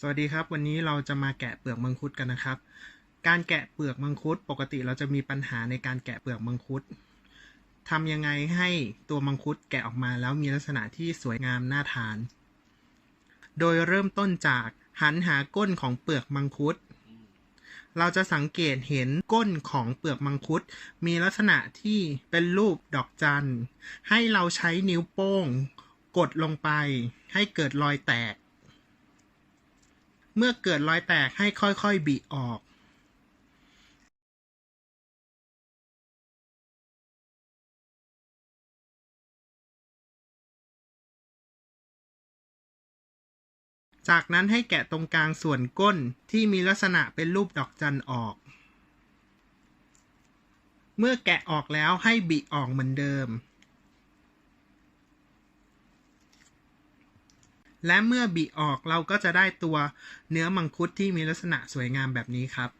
สวัสดีครับ วันนี้เราจะมาแกะเปลือกมังคุดกันนะครับ การแกะเปลือกมังคุดปกติเราจะมีปัญหาในการแกะเปลือกมังคุดทำยังไงให้ตัวมังคุดแกะออกมาแล้วมีลักษณะที่สวยงามน่าทาน โดยเริ่มต้นจากหันหาก้นของเปลือกมังคุด เราจะสังเกตเห็นก้นของเปลือกมังคุด มีลักษณะที่เป็นรูปดอกจันให้เราใช้นิ้วโป้ง กดลงไป ให้เกิดรอยแตก เมื่อเกิดรอยแตกให้ค่อยๆบีออกจากนั้นให้แกะตรงกลางส่วนก้นที่มีลักษณะเป็นรูปดอกจันออก เมื่อแกะออกแล้วให้บิออกเหมือนเดิม และเมื่อบีออกเราก็จะได้ตัวเนื้อมังคุดที่มีลักษณะสวยงามแบบนี้ครับ